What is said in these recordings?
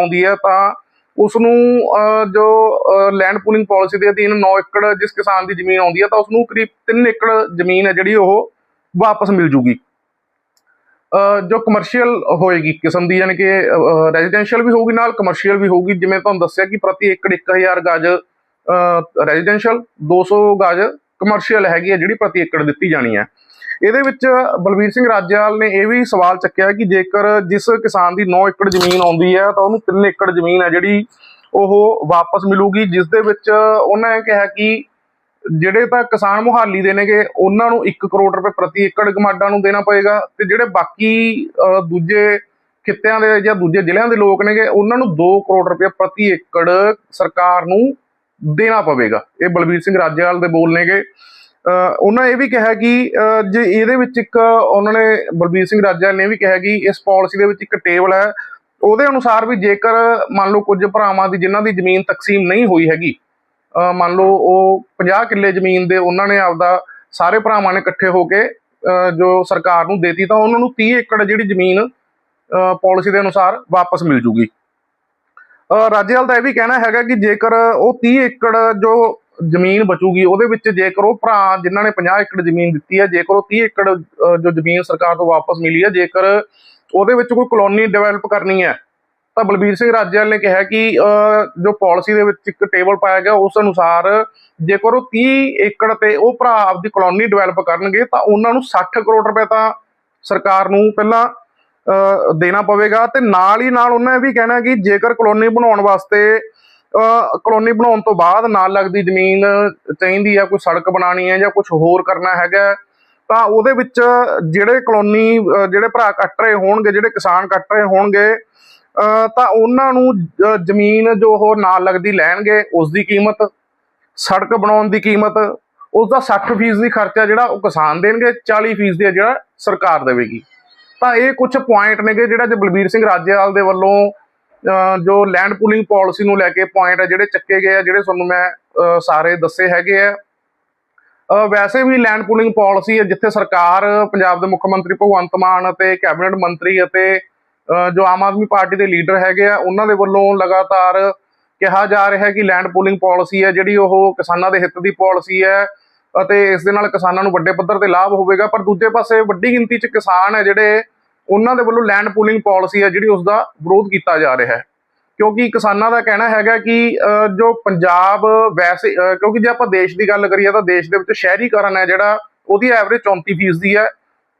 ਆਉਂਦੀ ਹੈ ਤਾਂ ਉਸ ਨੂੰ ਜੋ ਲੈਂਡ ਪੂਲਿੰਗ ਪਾਲਿਸੀ ਦੇ ਅਧੀਨ 9 ਏਕੜ ਜਿਸ ਕਿਸਾਨ ਦੀ ਜ਼ਮੀਨ ਆਉਂਦੀ ਹੈ ਤਾਂ ਉਸ ਨੂੰ ਕਰੀਬ 3 ਏਕੜ ਜ਼ਮੀਨ ਹੈ ਜਿਹੜੀ ਉਹ ਵਾਪਸ ਮਿਲ ਜੂਗੀ। ਅਹ, ਜੋ ਕਮਰਸ਼ੀਅਲ ਹੋਏਗੀ ਕਿਸਮ ਦੀ ਯਾਨੀ ਕਿ ਰੈਜ਼ੀਡੈਂਸ਼ੀਅਲ ਵੀ ਹੋਊਗੀ ਨਾਲ ਕਮਰਸ਼ੀਅਲ ਵੀ ਹੋਊਗੀ ਜਿਵੇਂ ਤੁਹਾਨੂੰ ਦੱਸਿਆ ਕਿ ਪ੍ਰਤੀ ਏਕੜ 1000 ਗਜ ਰੈਜ਼ੀਡੈਂਸ਼ੀਅਲ 200 ਗਜ ਕਮਰਸ਼ੀਅਲ ਹੈਗੀ ਹੈ ਜਿਹੜੀ ਪ੍ਰਤੀ ਏਕੜ ਦਿੱਤੀ ਜਾਣੀ ਹੈ। ਇਹਦੇ ਵਿੱਚ ਬਲਬੀਰ ਸਿੰਘ ਰਾਜੇਵਾਲ ਨੇ ਇਹ ਵੀ ਸਵਾਲ ਚੱਕਿਆ ਕਿ ਜੇਕਰ ਜਿਸ ਕਿਸਾਨ ਦੀ 9 ਏਕੜ ਜ਼ਮੀਨ ਆਉਂਦੀ ਹੈ ਤਾਂ ਉਹਨੂੰ 3 ਏਕੜ ਜ਼ਮੀਨ ਹੈ ਜਿਹੜੀ ਉਹ ਵਾਪਸ ਮਿਲੂਗੀ, ਜਿਸ ਦੇ ਵਿੱਚ ਉਹਨਾਂ ਨੇ ਕਿਹਾ ਕਿ ਜਿਹੜੇ ਤਾਂ ਕਿਸਾਨ ਮੁਹਾਲੀ ਦੇ ਨੇਗੇ, ਉਹਨਾਂ ਨੂੰ 1 ਕਰੋੜ ਰੁਪਏ ਪ੍ਰਤੀ ਏਕੜ ਗਮਾਡਾ ਨੂੰ ਦੇਣਾ ਪਏਗਾ ਤੇ ਜਿਹੜੇ ਬਾਕੀ ਦੂਜੇ ਖਿੱਤਿਆਂ ਦੇ ਜਾਂ ਦੂਜੇ ਜ਼ਿਲ੍ਹਿਆਂ ਦੇ ਲੋਕ ਨੇਗੇ, ਉਹਨਾਂ ਨੂੰ 2 ਕਰੋੜ ਰੁਪਏ ਪ੍ਰਤੀ ਏਕੜ ਸਰਕਾਰ ਨੂੰ ਦੇਣਾ ਪਵੇਗਾ। ਇਹ ਬਲਬੀਰ ਸਿੰਘ ਰਾਜੇਵਾਲ ਦੇ ਬੋਲ ਨੇਗੇ। ਉਹਨਾਂ ਇਹ ਵੀ ਕਿਹਾ ਕਿ ਜੇ ਇਹਦੇ ਵਿੱਚ ਇੱਕ ਉਹਨਾਂ ਨੇ ਬਲਬੀਰ ਸਿੰਘ ਰਾਜੇਵਾਲ ਨੇ ਇਹ ਵੀ ਕਿਹਾ ਕਿ ਇਸ ਪਾਲਿਸੀ ਦੇ ਵਿੱਚ ਇੱਕ ਟੇਬਲ ਹੈ, ਉਹਦੇ ਅਨੁਸਾਰ ਵੀ ਜੇਕਰ ਮੰਨ ਲਓ ਕੁਝ ਭਰਾਵਾਂ ਦੀ ਜਿਨ੍ਹਾਂ ਦੀ ਜ਼ਮੀਨ ਤਕਸੀਮ ਨਹੀਂ ਹੋਈ ਹੈਗੀ ਮੰਨ ਲਓ ਉਹ 50 ਕਿੱਲੇ ਜ਼ਮੀਨ ਦੇ ਉਹਨਾਂ ਨੇ ਆਪਦਾ ਸਾਰੇ ਭਰਾਵਾਂ ਨੇ ਇਕੱਠੇ ਹੋ ਕੇ ਜੋ ਸਰਕਾਰ ਨੂੰ ਦੇਤੀ ਤਾਂ ਉਹਨਾਂ ਨੂੰ 30 ਏਕੜ ਜਿਹੜੀ ਜ਼ਮੀਨ ਪਾਲਿਸੀ ਦੇ ਅਨੁਸਾਰ ਵਾਪਸ ਮਿਲ ਜੂਗੀ। ਰਾਜੇਵਾਲ ਦਾ ਇਹ ਵੀ ਕਹਿਣਾ ਹੈਗਾ ਕਿ ਜੇਕਰ ਉਹ 30 ਏਕੜ ਜੋ ਜ਼ਮੀਨ ਬਚੂਗੀ, ਉਹਦੇ ਵਿੱਚ ਜੇਕਰ ਉਹ ਭਰਾ ਜਿਨ੍ਹਾਂ ਨੇ 50 ਏਕੜ ਜ਼ਮੀਨ ਦਿੱਤੀ ਹੈ, ਜੇਕਰ ਉਹ 30 ਏਕੜ ਜੋ ਜ਼ਮੀਨ ਸਰਕਾਰ ਤੋਂ ਵਾਪਸ ਮਿਲੀ ਹੈ, ਜੇਕਰ ਉਹਦੇ ਵਿੱਚ ਕੋਈ ਕਲੋਨੀ ਡਿਵੈਲਪ ਕਰਨੀ ਹੈ, ਤਾਂ ਬਲਬੀਰ ਸਿੰਘ ਰਾਜੇਵਾਲ ਨੇ ਕਿਹਾ ਕਿ ਜੋ ਪਾਲਿਸੀ ਦੇ ਵਿੱਚ ਇੱਕ ਟੇਬਲ ਪਾਇਆ ਗਿਆ, ਉਸ ਅਨੁਸਾਰ ਜੇਕਰ ਉਹ 30 ਏਕੜ ਤੇ ਉਹ ਭਰਾ ਆਪਦੀ ਕਲੋਨੀ ਡਿਵੈਲਪ ਕਰਨਗੇ, ਤਾਂ ਉਹਨਾਂ ਨੂੰ 60 ਕਰੋੜ ਰੁਪਏ ਤਾਂ ਸਰਕਾਰ ਨੂੰ ਪਹਿਲਾਂ ਦੇਣਾ ਪਵੇਗਾ ਤੇ ਨਾਲ ਹੀ ਨਾਲ ਉਹਨਾਂ ਇਹ ਵੀ ਕਹਿਣਾ ਕਿ ਜੇਕਰ ਕਲੋਨੀ ਬਣਾਉਣ ਵਾਸਤੇ ਕਲੋਨੀ ਬਣਾਉਣ ਤੋਂ ਬਾਅਦ ਨਾਲ ਲੱਗਦੀ ਜ਼ਮੀਨ ਚਾਹੀਦੀ ਆ, ਕੋਈ ਸੜਕ ਬਣਾਉਣੀ ਹੈ ਜਾਂ ਕੁਝ ਹੋਰ ਕਰਨਾ ਹੈਗਾ ਤਾਂ ਉਹਦੇ ਵਿੱਚ ਜਿਹੜੇ ਕਲੋਨੀ ਜਿਹੜੇ ਭਰਾ ਕੱਟ ਰਹੇ ਹੋਣਗੇ, ਜਿਹੜੇ ਕਿਸਾਨ ਕੱਟ ਰਹੇ ਹੋਣਗੇ ਤਾਂ ਉਹਨਾਂ ਨੂੰ ਜ਼ਮੀਨ ਜੋ ਉਹ ਨਾਲ ਲੱਗਦੀ ਲੈਣਗੇ ਉਸ ਦੀ ਕੀਮਤ, ਸੜਕ ਬਣਾਉਣ ਦੀ ਕੀਮਤ ਉਸ ਦਾ 60% ਦੀ ਖਰਚਾ ਜਿਹੜਾ ਉਹ ਕਿਸਾਨ ਦੇਣਗੇ 40% ਦੀ ਜਿਹੜਾ ਸਰਕਾਰ ਦੇਵੇਗੀ। ਤਾਂ ਇਹ ਕੁਝ ਪੁਆਇੰਟ ਨੇਗੇ ਜਿਹੜਾ ਜੇ ਬਲਬੀਰ ਸਿੰਘ ਰਾਜੇਵਾਲ ਦੇ ਵੱਲੋਂ ਜੋ ਲੈਂਡ ਪੂਲਿੰਗ ਪਾਲਿਸੀ ਨੂੰ ਲੈ ਕੇ ਪੁਆਇੰਟ ਹੈ ਜਿਹੜੇ ਚੱਕੇ ਗਏ ਆ, ਜਿਹੜੇ ਤੁਹਾਨੂੰ ਮੈਂ ਸਾਰੇ ਦੱਸੇ ਹੈਗੇ ਆ। ਵੈਸੇ ਵੀ ਲੈਂਡ ਪੂਲਿੰਗ ਪਾਲਿਸੀ ਹੈ ਜਿੱਥੇ ਸਰਕਾਰ, ਪੰਜਾਬ ਦੇ ਮੁੱਖ ਮੰਤਰੀ ਭਗਵੰਤ ਮਾਨ ਅਤੇ ਕੈਬਨਿਟ ਮੰਤਰੀ ਅਤੇ ਜੋ ਆਮ ਆਦਮੀ ਪਾਰਟੀ ਦੇ ਲੀਡਰ ਹੈਗੇ ਆ, ਉਹਨਾਂ ਦੇ ਵੱਲੋਂ ਲਗਾਤਾਰ ਕਿਹਾ ਜਾ ਰਿਹਾ ਹੈ ਕਿ ਲੈਂਡ ਪੂਲਿੰਗ ਪਾਲਿਸੀ ਹੈ ਜਿਹੜੀ ਉਹ ਕਿਸਾਨਾਂ ਦੇ ਹਿੱਤ ਦੀ ਪਾਲਿਸੀ ਹੈ ਅਤੇ ਇਸ ਦੇ ਨਾਲ ਕਿਸਾਨਾਂ ਨੂੰ ਵੱਡੇ ਪੱਧਰ ਤੇ ਲਾਭ ਹੋਵੇਗਾ। ਪਰ ਦੂਜੇ ਪਾਸੇ ਵੱਡੀ ਗਿਣਤੀ 'ਚ ਕਿਸਾਨ ਹੈ ਜਿਹੜੇ ਉਹਨਾਂ ਦੇ ਵੱਲੋਂ ਲੈਂਡ ਪੂਲਿੰਗ ਪਾਲਿਸੀ ਹੈ ਜਿਹੜੀ ਉਸ ਦਾ ਵਿਰੋਧ ਕੀਤਾ ਜਾ ਰਿਹਾ ਹੈ। ਕਿਉਂਕਿ ਕਿਸਾਨਾਂ ਦਾ ਕਹਿਣਾ ਹੈਗਾ ਕਿ ਜੋ ਪੰਜਾਬ ਵੈਸੇ ਕਿਉਂਕਿ ਜੇ ਆਪਾਂ ਦੇਸ਼ ਦੀ ਗੱਲ ਕਰੀਏ ਤਾਂ ਦੇਸ਼ ਦੇ ਵਿੱਚ ਸ਼ਹਿਰੀਕਰਨ ਹੈ ਜਿਹੜਾ, ਉਹਦੀ ਐਵਰੇਜ 34% ਦੀ ਹੈ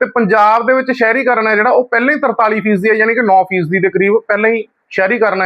ਤੇ ਪੰਜਾਬ ਦੇ ਵਿੱਚ ਸ਼ਹਿਰੀਕਰਨ ਹੈ ਜਿਹੜਾ, ਉਹ ਪਹਿਲਾਂ ਹੀ 43% ਦੀ ਹੈ, ਯਾਨੀ ਕਿ 9% ਦੇ ਕਰੀਬ ਪਹਿਲਾਂ ਹੀ ਸ਼ਹਿਰੀਕਰਨ ਹੈ।